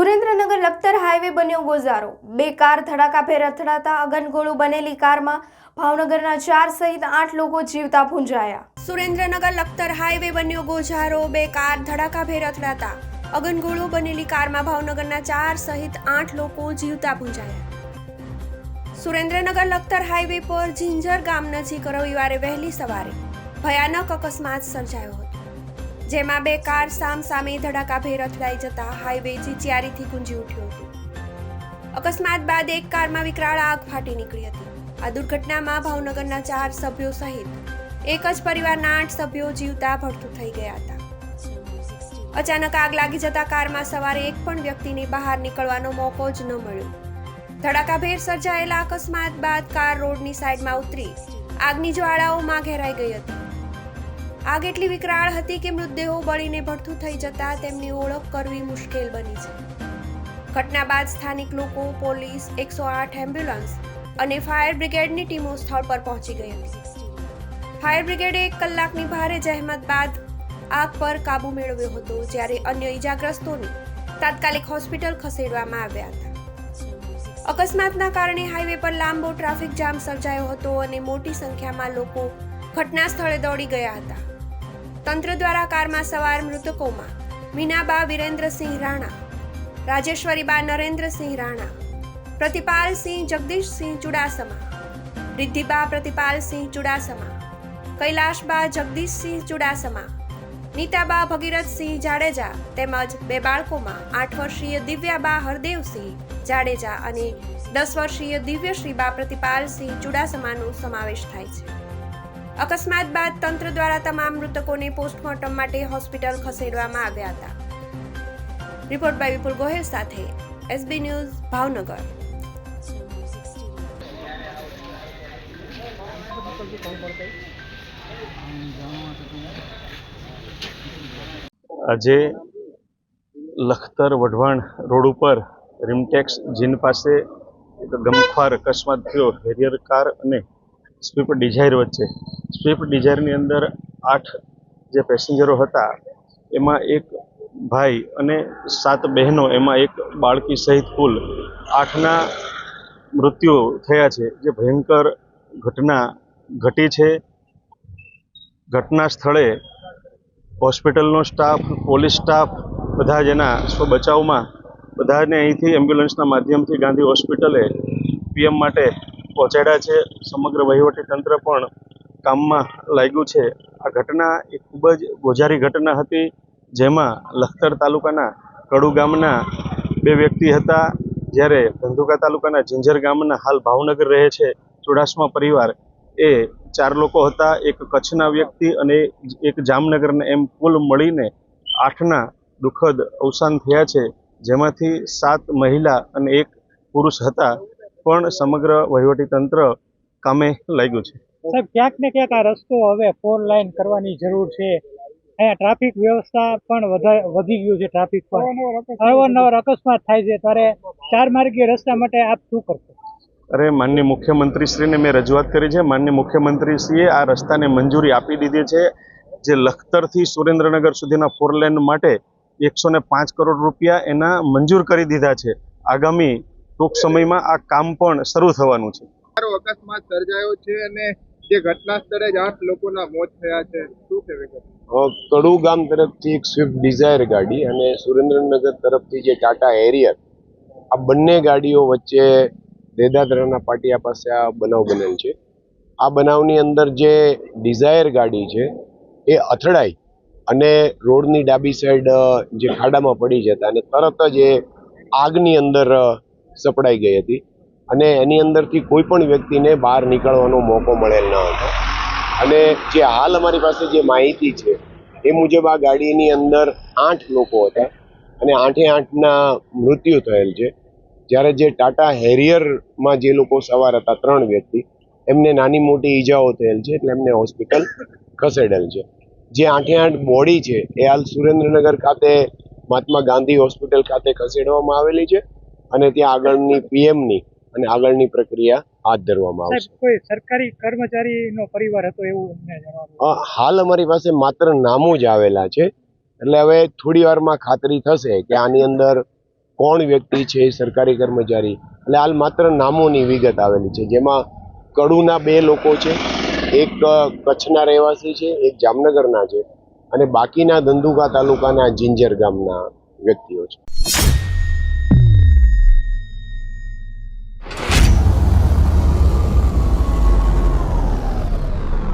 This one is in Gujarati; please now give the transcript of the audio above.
સુરેન્દ્રનગર લખતર હાઈવે બન્યો ગોઝારો. બે કાર ધડાકાભેર અથડાતા અગનગોળું બનેલી કારમાં ભાવનગરના ચાર સહિત આઠ લોકો જીવતા ભૂંજાયા. સુરેન્દ્રનગર લખતર હાઈવે બન્યો ગોઝારો. બે કાર ધડાકાભેર અથડાતા અગનગોળું બનેલી કારમાં ભાવનગરના ચાર સહિત આઠ લોકો જીવતા ભૂંજાયા. સુરેન્દ્રનગર લખતર હાઈવે પર ઝીંઝર ગામ નજીક રવિવારે વહેલી સવારે ભયાનક અકસ્માત સર્જાયો હતો. જેમાં બે કાર સામ સામે ધડાકાભેર અથડાઈ જતા હાઈવે ચિચિયારીથી ગુંજી ઉઠ્યો હતો. અકસ્માત બાદ એક કારમાં વિકરાળ આગ ફાટી નીકળી હતી. આ દુર્ઘટનામાં ભાવનગરના ચાર સભ્યો સહિત એક જ પરિવારના આઠ સભ્યો જીવતા ભડથું થઈ ગયા હતા. અચાનક આગ લાગી જતા કારમાં સવારે એક પણ વ્યક્તિને બહાર નીકળવાનો મોકો જ ન મળ્યો. ધડાકાભેર સર્જાયેલા અકસ્માત બાદ કાર રોડની સાઈડમાં ઉતરી આગની જ્વાળાઓમાં ઘેરાઈ ગઈ હતી. આગ એટલી વિકરાળ હતી કે મૃતદેહો બળીને ભડથું થઈ જતા તેમની ઓળખ કરવી મુશ્કેલ બની છે. ઘટના બાદ સ્થાનિક લોકો, પોલીસ, એકસો આઠ એમ્બ્યુલન્સ અને ફાયર બ્રિગેડની ટીમો સ્થળ પર પહોંચી ગઈ હતી. ફાયર બ્રિગેડે એક કલાકની ભારે જહેમત બાદ આગ પર કાબુ મેળવ્યો હતો, જ્યારે અન્ય ઈજાગ્રસ્તોને તાત્કાલિક હોસ્પિટલ ખસેડવામાં આવ્યા હતા. અકસ્માતના કારણે હાઈવે પર લાંબો ટ્રાફિક જામ સર્જાયો હતો અને મોટી સંખ્યામાં લોકો ઘટના સ્થળે દોડી ગયા હતા. તંત્ર દ્વારા કારમાં સવાર મૃતકોમાં મીનાબા વિરેન્દ્રસિંહ રાણા, રાજેશ્વરીબા નરેન્દ્રસિંહ રાણા, પ્રતિપાલસિંહ જગદીશસિંહ ચુડાસમા, રિદ્ધિબા પ્રતિપાલસિંહ ચુડાસમા, કૈલાશબા જગદીશસિંહ ચુડાસમા, નીતાબા ભગીરથસિંહ જાડેજા તેમજ બે બાળકોમાં આઠ વર્ષીય દિવ્યાબા હરદેવસિંહ જાડેજા અને દસ વર્ષીય દિવ્યશ્રીબા પ્રતિપાલસિંહ ચુડાસમાનો સમાવેશ થાય છે. અકસ્માત બાદ તંત્ર દ્વારા તમામ મૃતકોને પોસ્ટમોર્ટમ માટે હોસ્પિટલ ખસેડવામાં આવ્યા હતા. રિપોર્ટ બાય વિપુલ ગોહેલ સાથે એસબી ન્યૂઝ ભાવનગર. આજે લખતર વઢવાણ રોડ ઉપર રીમટેક્સ જીન પાસે એક ગમખ્વાર અકસ્માત થયો. હેરિયર કાર અને સ્વિફ્ટ ડિઝાયર વચ્ચે. સ્વિફ્ટ ડિઝાયરની અંદર આઠ જે પેસેન્જરો હતા, એમાં એક ભાઈ અને સાત બહેનો, એમાં એક બાળકી સહિત કુલ આઠના મૃત્યુ થયા છે. જે ભયંકર ઘટના ઘટી છે. ઘટના સ્થળે હોસ્પિટલનો સ્ટાફ, પોલીસ સ્ટાફ, બધા જ એના સ્વ બચાવમાં, બધાને અહીંથી એમ્બ્યુલન્સના માધ્યમથી ગાંધી હોસ્પિટલે પીએમ માટે પહોંચાડ્યા છે. સમગ્ર વહીવટી તંત્ર પણ કામમાં લાગ્યું છે. આ ઘટના એ ખૂબ જ ગોઝારી ઘટના હતી, જેમાં લખતર તાલુકાના કડુ ગામના બે વ્યક્તિ હતા. જ્યારે ધંધુકા તાલુકાના ઝિંઝર ગામના હાલ ભાવનગર રહે છે, ચુડાસમા પરિવાર, એ ચાર લોકો હતા. એક કચ્છના વ્યક્તિ અને એક જામનગરના એમ કુલ મળીને આઠના દુઃખદ અવસાન થયા છે. જેમાંથી સાત મહિલા અને એક પુરુષ હતા. પણ સમગ્ર વહીવટી તંત્ર કામે લાગ્યું છે. સાહેબ ક્યાંક ને ક્યાંક આ રસ્તો હવે ફોર લાઈન કરવાની જરૂર છે. અહીંયા ટ્રાફિક વ્યવસ્થા પણ વધી ગયું છે ટ્રાફિક પર અવારનવાર અકસ્માત થાય છે. ત્યારે ચાર માર્ગીય રસ્તા માટે આપ શું કરશો? અરે માનનીય મુખ્યમંત્રીશ્રીને મેં રજૂઆત કરી છે. માનનીય મુખ્યમંત્રીશ્રીએ આ રસ્તાને મંજૂરી આપી દીધી છે. જે લખતરથી સુરેન્દ્રનગર સુધીના ફોર લેન માટે એકસો પાંચ કરોડ રૂપિયા એના મંજૂર કરી દીધા છે. આગામી ટૂંક સમયમાં આ કામ પણ શરૂ થવાનું છે. અકસ્માત સર્જાયો છે અને જે ઘટના સ્થળે જ આઠ લોકોના મોત થયા છે. શું કહેવાય વિગત કડુ ગામ તરફથી એક સ્વિફ્ટ ડિઝાયર ગાડી અને સુરેન્દ્રનગર તરફથી જે ટાટા એરિયર આ બંને ગાડીઓ વચ્ચે દેદાદરાના પાટિયા પાસે આ બનાવ બનેલ છે. આ બનાવની અંદર જે ડિઝાયર ગાડી છે એ અથડાઈ અને રોડની ડાબી સાઈડ જે ખાડામાં પડી જતા અને તરત જ એ આગની અંદર સપડાઈ ગઈ હતી અને એની અંદરથી કોઈ પણ વ્યક્તિને બહાર નીકળવાનો મોકો મળેલ ન હતો. અને જે હાલ અમારી પાસે જે માહિતી છે, એ મુજબ આ ગાડીની અંદર આઠ લોકો હતા અને આઠે આઠના મૃત્યુ થયેલ છે. જ્યારે જે ટાટા હેરિયરમાં જે લોકો સવાર હતા, ત્રણ વ્યક્તિ, એમને નાની મોટી ઈજાઓ થયેલ છે એટલે એમને હોસ્પિટલ ખસેડેલ છે. જે આઠે આઠ બોડી છે, એ હાલ સુરેન્દ્રનગર ખાતે, મહાત્મા ગાંધી હોસ્પિટલ ખાતે ખસેડવામાં આવેલી છે. અને ત્યાં આગળની પીએમની અને આગળની પ્રક્રિયા હાથ ધરવામાં આવશે. કોઈ સરકારી કર્મચારીનો પરિવાર હતો એવું હાલ અમારી પાસે માત્ર નામો જ આવેલા છે. એટલે હવે થોડી વારમાં ખાતરી થશે કે આની અંદર કોણ વ્યક્તિ છે સરકારી કર્મચારી. એટલે હાલ માત્ર નામોની વિગત આવેલી છે. જેમાં કડુના બે લોકો છે. એક કચ્છના રહેવાસી છે એક જામનગરના છે. અને બાકીના ધંધુકા તાલુકાના જિંજર ગામના વ્યક્તિઓ છે.